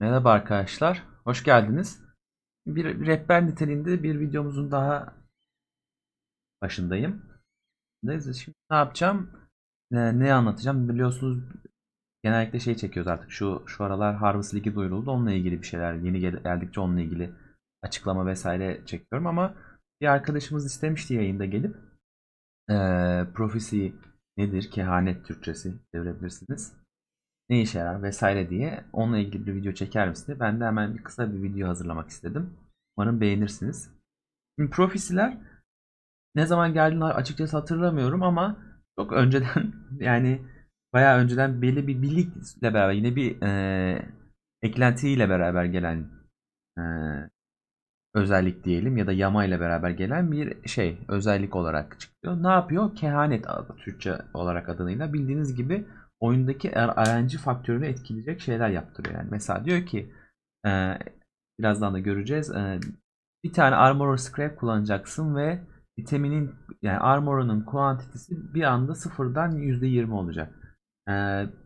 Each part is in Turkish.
Merhaba arkadaşlar, hoş geldiniz. Bir rehber niteliğinde bir videomuzun daha başındayım. Neyse şimdi ne yapacağım? Ne, ne anlatacağım? Biliyorsunuz genellikle şey çekiyoruz artık. Şu şu aralar Harvest League duyuruldu. Onunla ilgili bir şeyler yeni gel- geldikçe onunla ilgili açıklama vesaire çekiyorum ama bir arkadaşımız istemişti yayında gelip eee Prophecy nedir? Kehanet Türkçesi çevirebilirsiniz ne işe yarar vesaire diye onunla ilgili bir video çeker misin diye ben de hemen bir kısa bir video hazırlamak istedim. Umarım beğenirsiniz. Şimdi profisiler ne zaman geldiğini açıkçası hatırlamıyorum ama çok önceden yani bayağı önceden belli bir birlikle beraber yine bir eee eklentiyle beraber gelen eee, özellik diyelim ya da yama ile beraber gelen bir şey özellik olarak çıkıyor. Ne yapıyor? Kehanet adı Türkçe olarak adıyla bildiğiniz gibi oyundaki RNG faktörünü etkileyecek şeyler yaptırıyor. Yani mesela diyor ki e, birazdan da göreceğiz. e, bir tane armor scrap kullanacaksın ve iteminin yani armor'unun kuantitesi bir anda sıfırdan %20 olacak. E,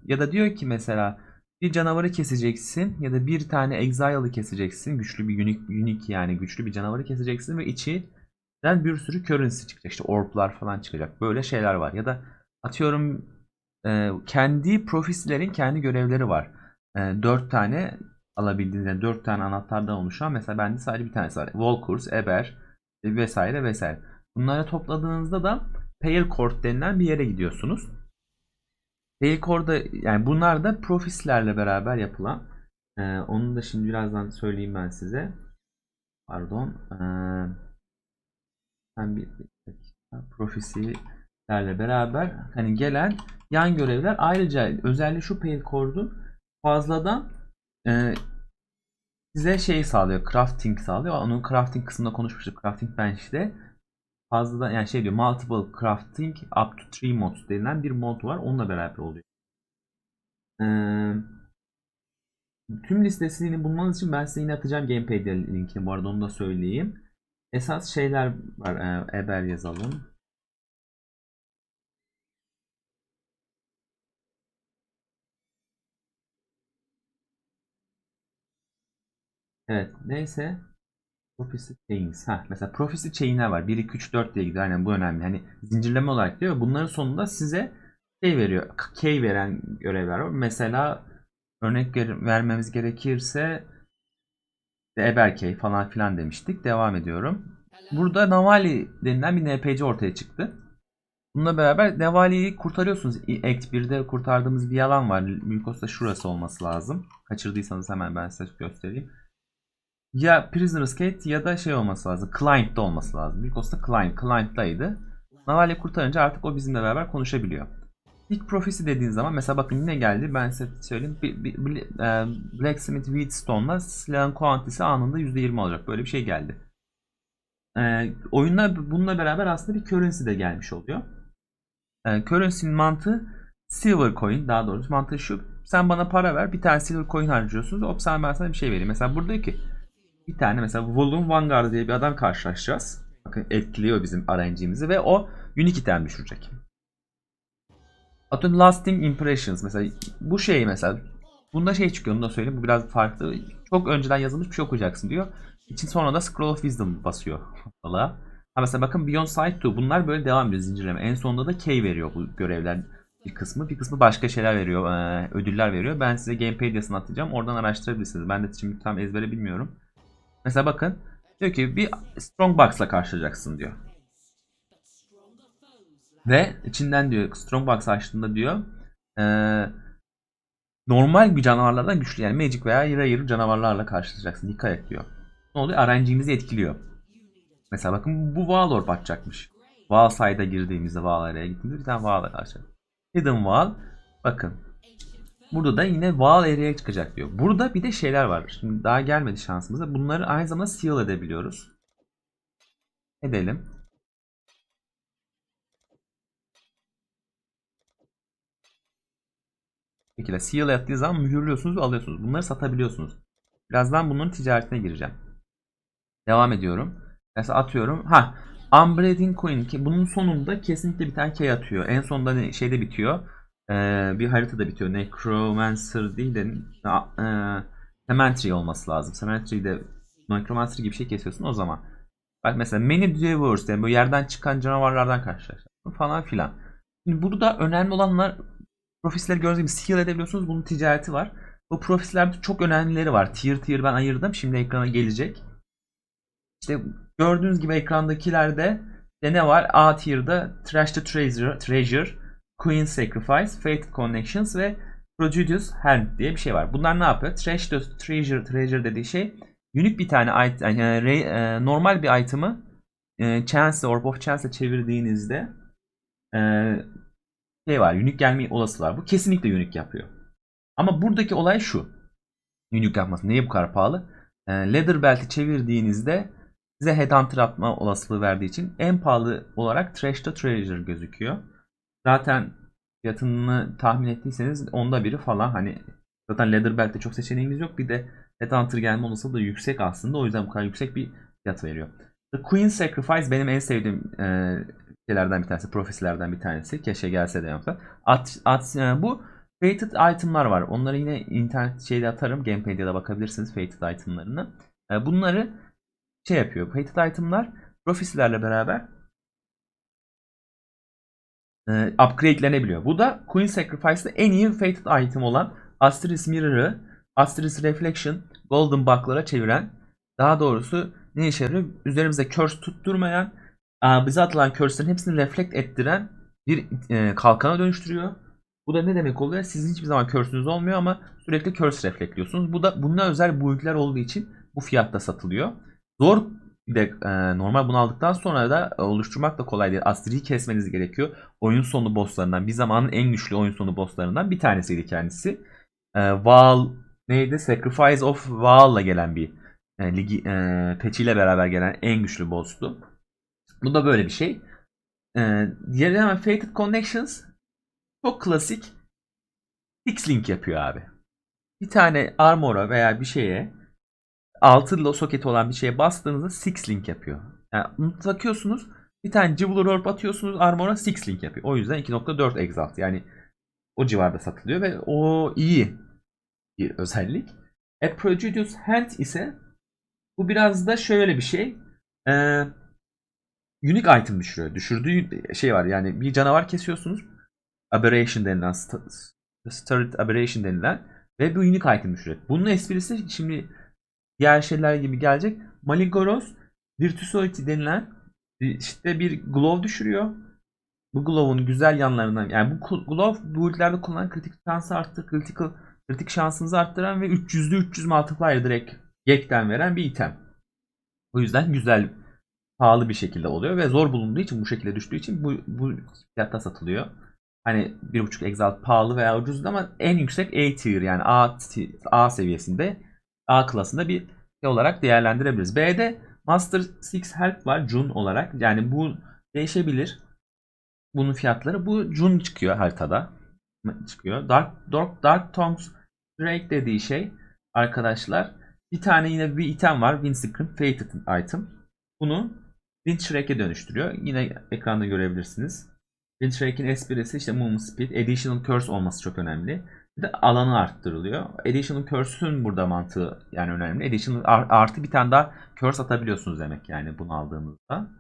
ya da diyor ki mesela bir canavarı keseceksin ya da bir tane exile'ı keseceksin. Güçlü bir unique, unique yani güçlü bir canavarı keseceksin ve içinden bir sürü currency çıkacak. İşte orblar falan çıkacak. Böyle şeyler var. Ya da atıyorum e, kendi profisilerin kendi görevleri var. E, 4 tane alabildiğiniz yani 4 tane anahtardan oluşan mesela bende sadece bir tanesi var. Volkurs, Eber e, vesaire vesaire. Bunları topladığınızda da Pale Court denilen bir yere gidiyorsunuz. Pale Court'da yani bunlar da profislerle beraber yapılan e, onu da şimdi birazdan söyleyeyim ben size. Pardon. E, ben bir, dakika. Profisilerle beraber hani gelen yan görevler ayrıca özelliği şu Pale Core'un fazladan e, size şey sağlıyor. Crafting sağlıyor. Onun crafting kısmında konuşmuştuk. Crafting Bench'te fazladan yani şey diyor multiple crafting up to 3 mods denilen bir mod var. Onunla beraber oluyor. Ee, tüm listesini bulmanız için ben size yine atacağım Gamepad linkini bu arada onu da söyleyeyim. Esas şeyler var. Ee, Eber yazalım. Evet neyse. Prophecy Chains. Ha, mesela Prophecy Chain'ler var. 1, 2, 3, 4 diye gidiyor. Aynen bu önemli. Hani zincirleme olarak diyor. Bunların sonunda size şey veriyor. Key veren görevler var. Mesela örnek ver- vermemiz gerekirse Eberkey falan filan demiştik. Devam ediyorum. Burada Navali denilen bir NPC ortaya çıktı. Bununla beraber Navali'yi kurtarıyorsunuz. Act 1'de kurtardığımız bir alan var. Mykos'ta şurası olması lazım. Kaçırdıysanız hemen ben size göstereyim. Ya Prisoner's Gate ya da şey olması lazım. Client'da olması lazım. Mykos'ta Client. Client'daydı. Navali kurtarınca artık o bizimle beraber konuşabiliyor. İlk Prophecy dediğin zaman mesela bakın yine geldi. Ben size söyleyeyim. E, Blacksmith Wheatstone'la silahın kuantisi anında %20 olacak. Böyle bir şey geldi. E, oyunda bununla beraber aslında bir currency de gelmiş oluyor. E, currency'nin mantığı silver coin daha doğrusu mantığı şu. Sen bana para ver bir tane silver coin harcıyorsunuz. Hop sen ben sana bir şey vereyim. Mesela burada ki bir tane mesela Volume Vanguard diye bir adam karşılaşacağız. Bakın etkiliyor bizim RNG'mizi ve o unique item düşürecek. Atıyorum Lasting Impressions mesela bu şey mesela bunda şey çıkıyor onu da söyleyeyim bu biraz farklı. Çok önceden yazılmış bir şey okuyacaksın diyor. İçin sonra da Scroll of Wisdom basıyor ortalığa. Ha mesela bakın Beyond Sight 2 bunlar böyle devam ediyor zincirleme. En sonunda da key veriyor bu görevler bir kısmı. Bir kısmı başka şeyler veriyor, ödüller veriyor. Ben size Gamepedia'sını atacağım. Oradan araştırabilirsiniz. Ben de şimdi tam ezbere bilmiyorum. Mesela bakın diyor ki bir Strongbox'la karşılaşacaksın diyor. Ve içinden diyor Strongbox açtığında diyor eee, normal bir canavarlardan güçlü yani Magic veya Rare canavarlarla karşılaşacaksın. Dikkat et diyor. Ne oluyor? RNG'mizi etkiliyor. Mesela bakın bu Valor bakacakmış. Val side'a girdiğimizde Val araya gittiğimizde bir tane Val'la karşı. Hidden Val. Bakın. Burada da yine Val area'ya çıkacak diyor. Burada bir de şeyler var. Şimdi daha gelmedi şansımıza. Bunları aynı zamanda seal edebiliyoruz. Edelim. Şekilde seal ettiği zaman mühürlüyorsunuz ve alıyorsunuz. Bunları satabiliyorsunuz. Birazdan bunların ticaretine gireceğim. Devam ediyorum. Mesela atıyorum. Ha, Unbreathing Coin ki bunun sonunda kesinlikle bir tane key atıyor. En sonunda ne, şeyde bitiyor. Ee, bir haritada bitiyor. Necromancer değil de e, olması lazım. Cemetery'de Necromancer gibi bir şey kesiyorsun o zaman. Bak mesela many devoured yani bu yerden çıkan canavarlardan karşılaşıyorsun falan filan. Şimdi burada önemli olanlar profisleri gördüğünüz gibi skill edebiliyorsunuz. Bunun ticareti var. Bu profislerde çok önemlileri var. Tier tier ben ayırdım. Şimdi ekrana gelecek. İşte gördüğünüz gibi ekrandakilerde de ne var? A tier'da Trash the Treasure, Treasure Queen Sacrifice, Fated Connections ve Prodigious Hand diye bir şey var. Bunlar ne yapıyor? Trash the Treasure, Treasure dediği şey unique bir tane item, yani re- e, normal bir item'ı e, Chance, Orb of Chance'e çevirdiğinizde e, şey var, unique gelme olasılığı var. Bu kesinlikle unique yapıyor. Ama buradaki olay şu. Unique yapması. Niye bu kadar pahalı? E, Leather Belt'i çevirdiğinizde size Headhunter atma olasılığı verdiği için en pahalı olarak Trash the Treasure gözüküyor. Zaten fiyatını tahmin ettiyseniz onda biri falan hani zaten Leather Belt'te çok seçeneğimiz yok. Bir de Headhunter gelme olasılığı da yüksek aslında. O yüzden bu kadar yüksek bir fiyat veriyor. The Queen Sacrifice benim en sevdiğim e, şeylerden bir tanesi. Profesilerden bir tanesi. Keşke gelse de yoksa. At, at, e, bu Fated itemlar var. Onları yine internet şeyde atarım. Gamepad'de bakabilirsiniz Fated itemlarını. E, bunları şey yapıyor. Fated itemlar profesilerle beraber e, upgrade'lenebiliyor. Bu da Queen Sacrifice'da en iyi Fated item olan Astris Mirror'ı Astris Reflection Golden Buck'lara çeviren daha doğrusu ne işe yarıyor? Üzerimizde curse tutturmayan aa, bize atılan curse'lerin hepsini reflect ettiren bir e, kalkana dönüştürüyor. Bu da ne demek oluyor? Sizin hiçbir zaman curse'ünüz olmuyor ama sürekli curse reflektliyorsunuz. Bu da bununla özel build'ler olduğu için bu fiyatta satılıyor. Zor bir de e, normal bunu aldıktan sonra da oluşturmak da kolay değil. Astri'yi kesmeniz gerekiyor. Oyun sonu bosslarından bir zamanın en güçlü oyun sonu bosslarından bir tanesiydi kendisi. E, Val neydi? Sacrifice of Val'la gelen bir e, ligi e, ile beraber gelen en güçlü boss'tu. Bu da böyle bir şey. E, diğeri hemen Fated Connections çok klasik Six Link yapıyor abi. Bir tane armor'a veya bir şeye altı soketi olan bir şeye bastığınızda Six Link yapıyor. Yani takıyorsunuz bir tane Jeweler Orb atıyorsunuz armor'a Six Link yapıyor. O yüzden 2.4 Exalt yani o civarda satılıyor ve o iyi bir özellik. A Prodigious Hand ise bu biraz da şöyle bir şey. Ee, unique item düşürüyor. Düşürdüğü şey var yani bir canavar kesiyorsunuz. Aberration denilen Sturrid Aberration denilen ve bu unique item düşürüyor. Bunun esprisi şimdi diğer şeyler gibi gelecek. Maligoros Virtuosity denilen işte bir glove düşürüyor. Bu glow'un güzel yanlarından yani bu glove build'lerde kullanılan kritik şansı arttır, critical kritik şansınızı arttıran ve 300'lü 300 multiplier direkt gekten veren bir item. O yüzden güzel pahalı bir şekilde oluyor ve zor bulunduğu için bu şekilde düştüğü için bu, bu fiyatta satılıyor. Hani 1.5 exalt pahalı veya ucuz ama en yüksek A tier yani A, A seviyesinde A klasında bir şey olarak değerlendirebiliriz. B'de Master 6 Help var Jun olarak. Yani bu değişebilir. Bunun fiyatları bu Jun çıkıyor haritada. Çıkıyor. Dark Dark Dark Tongues Drake dediği şey arkadaşlar bir tane yine bir item var. Windscreen Fated item. Bunu Windshrek'e dönüştürüyor. Yine ekranda görebilirsiniz. Windshrek'in esprisi işte Movement Speed, Additional Curse olması çok önemli. De alanı arttırılıyor. Additional Curse'ün burada mantığı yani önemli. Additional artı bir tane daha Curse atabiliyorsunuz demek yani bunu aldığınızda.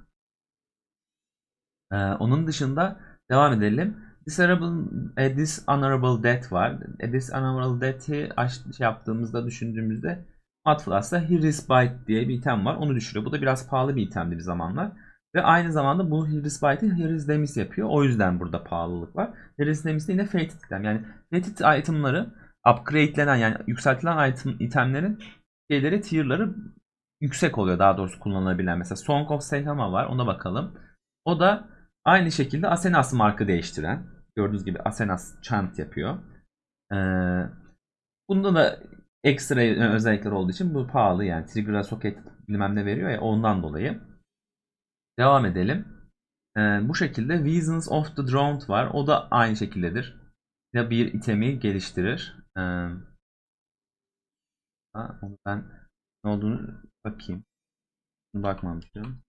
Ee, onun dışında devam edelim. Dishonorable, a dishonorable death var. A dishonorable death'i şey yaptığımızda düşündüğümüzde Matflas'ta Hiris Bite diye bir item var. Onu düşürüyor. Bu da biraz pahalı bir itemdi bir zamanlar. Ve aynı zamanda bu Hiris Bite'i Hiris Demis yapıyor. O yüzden burada pahalılık var. Hiris Demis de yine Fated item. Yani Fated itemları upgradelenen yani yükseltilen item, itemlerin şeyleri, tier'ları yüksek oluyor daha doğrusu kullanılabilen. Mesela Song of Sehama var. Ona bakalım. O da aynı şekilde Asenas markı değiştiren. Gördüğünüz gibi Asenas chant yapıyor. Ee, bunda da ekstra özellikler olduğu için bu pahalı yani trigger'a soket bilmem ne veriyor ya ondan dolayı. Devam edelim. Ee, bu şekilde Visions of the Drowned var. O da aynı şekildedir. Ya bir itemi geliştirir. Ee, ha, onu ben ne olduğunu bakayım. Bakmamıştım.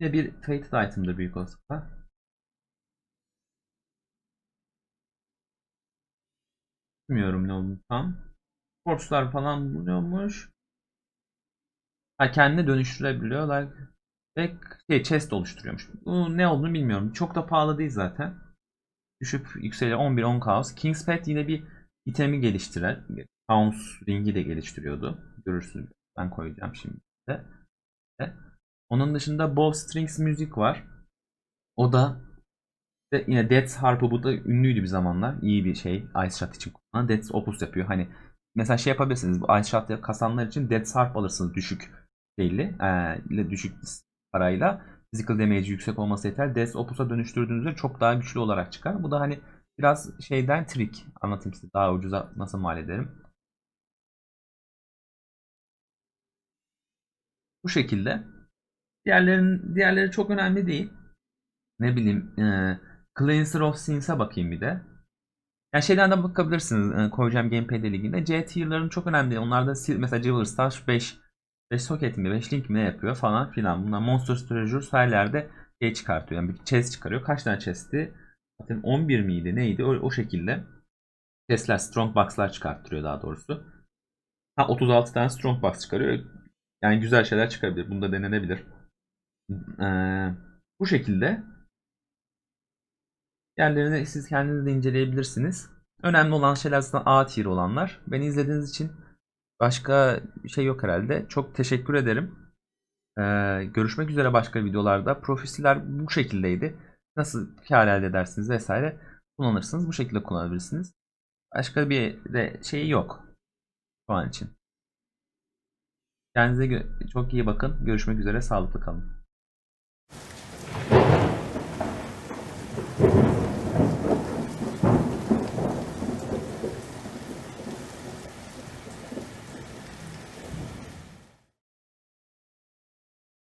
Yine bir Fated item'dır büyük olasılıkla. bilmiyorum ne olduğunu tam. Force'lar falan bulunuyormuş. Ha kendine dönüştürebiliyorlar. Ve şey chest oluşturuyormuş. Bu ne olduğunu bilmiyorum. Çok da pahalı değil zaten. Düşüp yükseliyor 11 10 kaos. King's Pet yine bir itemi geliştiren. Bounce ringi de geliştiriyordu. Görürsünüz. Ben koyacağım şimdi de. Onun dışında Bowstrings müzik var. O da de yine Death's Harp'ı bu da ünlüydü bir zamanlar. İyi bir şey. Ice Shot için kullanılan. Death's Opus yapıyor. Hani mesela şey yapabilirsiniz. Bu Ice Shot kasanlar için Death's Harp alırsınız düşük şeyli. E, düşük parayla. Physical damage yüksek olması yeter. Death's Opus'a dönüştürdüğünüzde çok daha güçlü olarak çıkar. Bu da hani biraz şeyden trik. Anlatayım size. Daha ucuza nasıl mal ederim. Bu şekilde. Diğerlerin diğerleri çok önemli değil. Ne bileyim e, Cleanser of Sins'e bakayım bir de. Yani şeyden de bakabilirsiniz. E, koyacağım Gamepad liginde. C tier'ların çok önemli. Onlarda mesela Jewel Star 5 5 socket mi 5 link mi ne yapıyor falan filan. Bunlar Monsters Treasures her yerde şey çıkartıyor. Yani bir chest çıkarıyor. Kaç tane chest'i? Zaten 11 miydi neydi? O, o şekilde. Chest'ler, strong box'lar çıkarttırıyor daha doğrusu. Ha 36 tane strong box çıkarıyor. Yani güzel şeyler çıkabilir. Bunda denenebilir. Ee, bu şekilde Diğerlerini siz kendiniz de inceleyebilirsiniz. Önemli olan şeyler aslında A tier olanlar. Beni izlediğiniz için başka şey yok herhalde. Çok teşekkür ederim. Ee, görüşmek üzere başka videolarda. Profesiler bu şekildeydi. Nasıl kar elde edersiniz vesaire kullanırsınız. Bu şekilde kullanabilirsiniz. Başka bir de şeyi yok. Şu an için. Kendinize çok iyi bakın. Görüşmek üzere. Sağlıklı kalın.